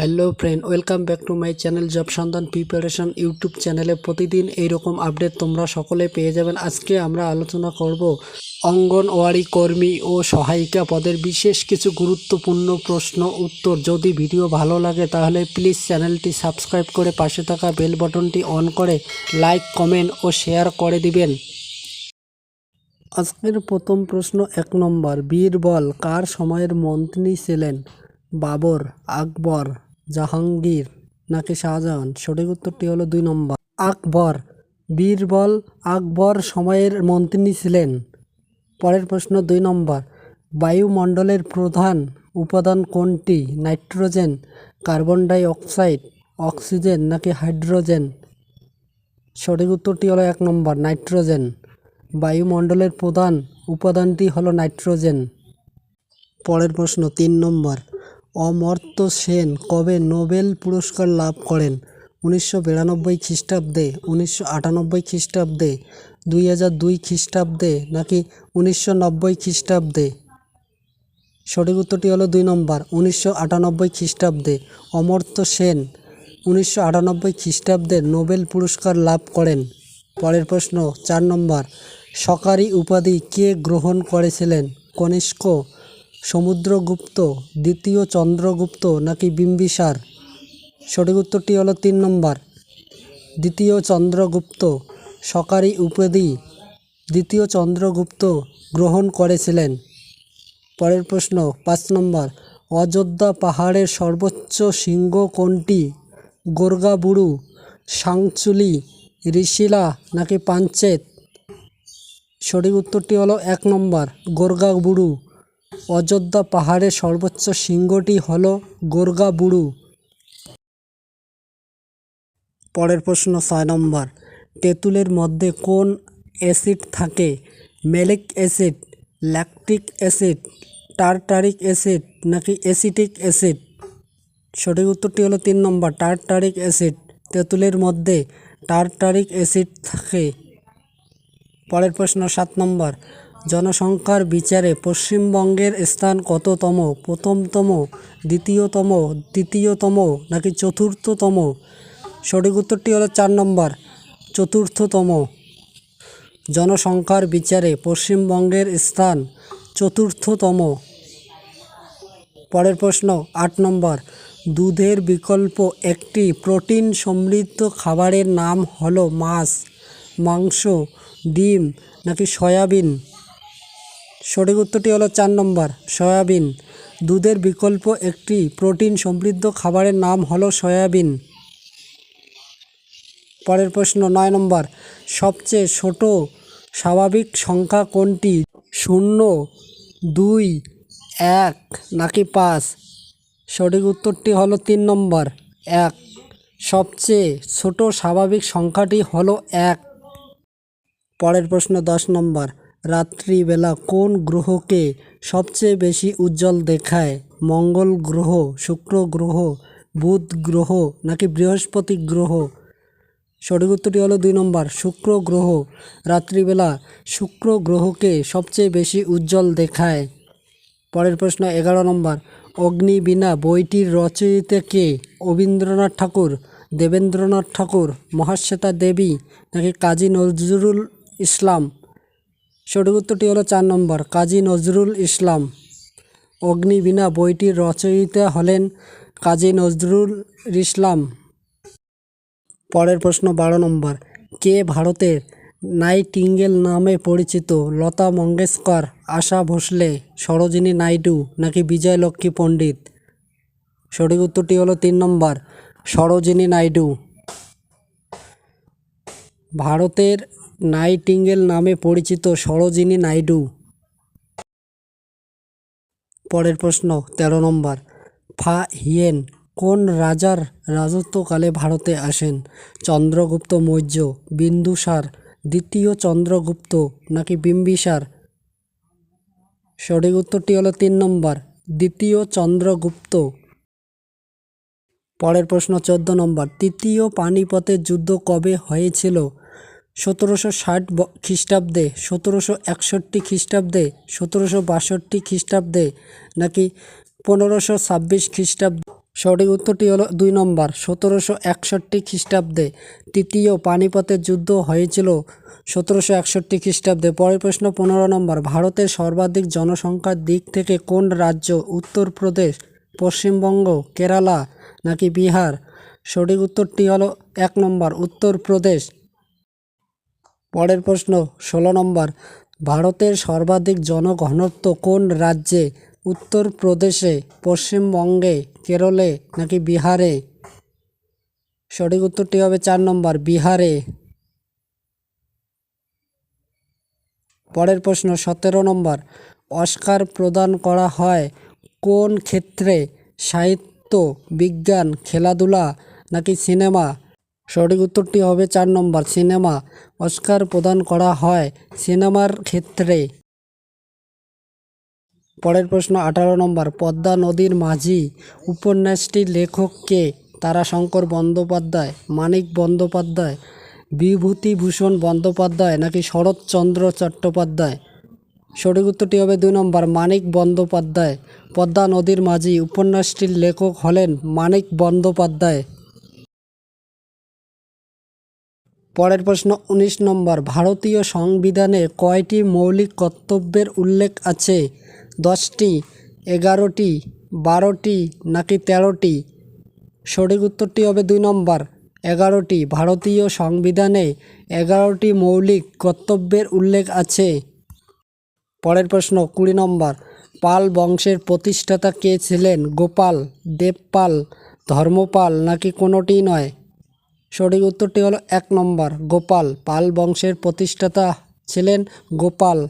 Hello friend, welcome back to my channel job সন্ধান preparation YouTube চ্যানেলে প্রতিদিন এইরকম আপডেট তোমরা সকলে পেয়ে যাবেন। আজকে আমরা আলোচনা করব অঙ্গনওয়াড়ি কর্মী ও সহায়িকা পদের বিশেষ কিছু গুরুত্বপূর্ণ প্রশ্ন উত্তর। যদি ভিডিও ভালো লাগে তাহলে প্লিজ চ্যানেলটি সাবস্ক্রাইব করে পাশে থাকা বেল বাটনটি অন করে লাইক, কমেন্ট ও শেয়ার করে দিবেন। আজকের প্রথম প্রশ্ন এক নম্বর, বীরবল কার সময়ের মন্ত্রী ছিলেন? বাবর, আকবর জাহাঙ্গীর নাকি শাহজাহান? সঠিক উত্তরটি হলো দুই নম্বর। আকবর, বীরবল আকবর সময়ের মন্ত্রী ছিলেন। পরের প্রশ্ন দুই নম্বর। বায়ুমণ্ডলের প্রধান উপাদান কোনটি? Nitrogen, carbon dioxide oxygen নাকি হাইড্রোজেন? সঠিক উত্তরটি হলো এক নম্বর, নাইট্রোজেন। বায়ুমণ্ডলের প্রধান উপাদানটি হলো নাইট্রোজেন। পরের প্রশ্ন তিন নম্বর। অমর্ত্য সেন কবে নোবেল পুরস্কার লাভ করেন? উনিশশো বিরানব্বই খ্রিস্টাব্দে, উনিশশো আটানব্বই খ্রিস্টাব্দে, দুই হাজার দুই খ্রিস্টাব্দে নাকি উনিশশো নব্বই খ্রিস্টাব্দে? সঠিক উত্তরটি হলো দুই নম্বর, উনিশশো আটানব্বই খ্রিস্টাব্দে। অমর্ত্য সেন, উনিশশো আটানব্বই খ্রিস্টাব্দে নোবেল পুরস্কার লাভ করেন? পরের প্রশ্ন, চার নম্বর সকারি উপাধি কে গ্রহণ করেছিলেন? কনিষ্ক সমুদ্রগুপ্ত, দ্বিতীয় চন্দ্রগুপ্ত নাকি বিম্বিসার? সঠিক উত্তরটি হলো তিন নম্বর। দ্বিতীয় চন্দ্রগুপ্ত, সকারি উপাধি দ্বিতীয় চন্দ্রগুপ্ত গ্রহণ করেছিলেন। পরের প্রশ্ন, পাঁচ নম্বর, অযোধ্যা পাহাড়ের সর্বোচ্চ শৃঙ্গ কোনটি? গোর্গাবুড়ু সাংচুলি, ঋষিলা নাকি পাঞ্চেত? সঠিক উত্তরটি হলো এক নম্বর গোর্গাবুড়ু অযোধ্যা পাহাড়ের সর্বোচ্চ শৃঙ্গটি হল গোর্গাবুড়ু পরের প্রশ্ন ছয় নম্বর, তেঁতুলের মধ্যে কোন অ্যাসিড থাকে? Malic acid, lactic acid, tartaric acid নাকি অ্যাসিটিক অ্যাসিড? সঠিক উত্তরটি হলো তিন নম্বর, টারটারিক অ্যাসিড। তেঁতুলের মধ্যে টারটারিক অ্যাসিড থাকে। পরের প্রশ্ন সাত নম্বর জনসংখ্যার বিচারে পশ্চিমবঙ্গের স্থান কততম, প্রথমতম, দ্বিতীয়তম, তৃতীয়তম, নাকি চতুর্থতম? সঠিক উত্তরটি হলো চার নম্বর, চতুর্থতম। জনসংখ্যার বিচারে পশ্চিমবঙ্গের স্থান চতুর্থতম। পরের প্রশ্ন, আট নম্বর, দুধের বিকল্প একটি প্রোটিন সমৃদ্ধ খাবারের নাম হলো মাছ, মাংস, ডিম, নাকি সয়াবিন? সঠিক উত্তরটি হলো চার নম্বর, সয়াবিন। দুধের বিকল্প একটি প্রোটিন সমৃদ্ধ খাবারের নাম হলো সয়াবিন। পরের প্রশ্ন, নয় নম্বর, সবচেয়ে ছোট স্বাভাবিক সংখ্যা কোনটি? শূন্য, দুই, এক, নাকি পাঁচ? সঠিক উত্তরটি হলো তিন নম্বর, এক। সবচেয়ে ছোট স্বাভাবিক সংখ্যাটি হলো এক। পরের প্রশ্ন, দশ নম্বর রাত্রিবেলা কোন গ্রহকে সবচেয়ে বেশি উজ্জ্বল দেখায়? মঙ্গল গ্রহ, শুক্র গ্রহ, বুধ গ্রহ নাকি বৃহস্পতি গ্রহ? সঠিক উত্তরটি হলো দুই নম্বর, শুক্র গ্রহ। রাত্রিবেলা শুক্র গ্রহকে সবচেয়ে বেশি উজ্জ্বল দেখায়। পরের প্রশ্ন, এগারো নম্বর অগ্নিবীণা বইটির রচয়িতা কে? রবীন্দ্রনাথ ঠাকুর, দেবেন্দ্রনাথ ঠাকুর, মহাশ্বেতা দেবী নাকি কাজী নজরুল ইসলাম? সঠিক উত্তরটি হলো চার নম্বর। কাজী নজরুল ইসলাম অগ্নিবীণা বইটির রচয়িতা হলেন কাজী নজরুল ইসলাম। পরের প্রশ্ন বারো নম্বর। কে ভারতের নাইটিঙ্গেল নামে পরিচিত লতা মঙ্গেশকর, আশা ভোসলে, সরোজিনী নাইডু নাকি বিজয়লক্ষ্মী পণ্ডিত? সঠিক উত্তরটি হলো তিন নম্বর, সরোজিনী নাইডু। ভারতের নাইটিঙ্গেল নামে পরিচিত সরোজিনী নাইডু। পরের প্রশ্ন, তেরো নম্বর। ফা হিয়েন কোন রাজার রাজত্বকালে ভারতে আসেন? চন্দ্রগুপ্ত মৌর্য, বিন্দুসার, দ্বিতীয় চন্দ্রগুপ্ত নাকি বিম্বিসার? সঠিক উত্তরটি হলো তিন নম্বর। দ্বিতীয় চন্দ্রগুপ্ত পরের প্রশ্ন, চোদ্দ নম্বর। তৃতীয় পানিপথের যুদ্ধ কবে হয়েছিল? সতেরোশো ষাট খ্রিস্টাব্দে, সতেরোশো একষট্টি খ্রিস্টাব্দে, সতেরোশো বাষট্টি খ্রিস্টাব্দে, নাকি পনেরোশো ছাব্বিশ খ্রিস্টাব্দে? সঠিক উত্তরটি হলো দুই নম্বর, সতেরোশো একষট্টি খ্রিস্টাব্দে। তৃতীয় পানিপথের যুদ্ধ হয়েছিল, সতেরোশো একষট্টি খ্রিস্টাব্দে। পরের প্রশ্ন, পনেরো নম্বর, ভারতের সর্বাধিক জনসংখ্যার দিক থেকে কোন রাজ্য উত্তরপ্রদেশ, পশ্চিমবঙ্গ, কেরালা নাকি বিহার? সঠিক উত্তরটি হলো এক নম্বর উত্তরপ্রদেশ পরের প্রশ্ন, ষোলো নম্বর, ভারতের সর্বাধিক জনঘনত্ব কোন রাজ্যে? উত্তরপ্রদেশে পশ্চিমবঙ্গে, কেরলে নাকি বিহারে? সঠিক উত্তরটি হবে চার নম্বর, বিহারে। পরের প্রশ্ন, সতেরো নম্বর, অস্কার প্রদান করা হয় কোন ক্ষেত্রে সাহিত্য বিজ্ঞান, খেলাধুলা নাকি সিনেমা? সঠিক উত্তরটি হবে চার নম্বর, সিনেমা। অস্কার প্রদান করা হয় সিনেমার ক্ষেত্রে। পরের প্রশ্ন, আঠারো নম্বর, পদ্মা নদীর মাঝি উপন্যাসটির লেখক কে? তারাশঙ্কর বন্দ্যোপাধ্যায়, মানিক বন্দ্যোপাধ্যায়, বিভূতিভূষণ বন্দ্যোপাধ্যায় নাকি শরৎচন্দ্র চট্টোপাধ্যায়? সঠিক উত্তরটি হবে দুই নম্বর মানিক বন্দ্যোপাধ্যায়। পদ্মা নদীর মাঝি উপন্যাসটির লেখক হলেন মানিক বন্দ্যোপাধ্যায়। পরের প্রশ্ন, উনিশ নম্বর, ভারতীয় সংবিধানে কয়টি মৌলিক কর্তব্যের উল্লেখ আছে? দশটি, এগারোটি, বারোটি, নাকি তেরোটি? সঠিক উত্তরটি হবে দুই নম্বর, এগারোটি। ভারতীয় সংবিধানে এগারোটি মৌলিক কর্তব্যের উল্লেখ আছে। পরের প্রশ্ন, কুড়ি নম্বর। পাল বংশের প্রতিষ্ঠাতা কে ছিলেন? গোপাল, দেবপাল, ধর্মপাল নাকি কোনোটিই নয়? সঠিক উত্তরটি হলো এক নম্বর, গোপাল। পাল বংশের প্রতিষ্ঠাতা ছিলেন গোপাল।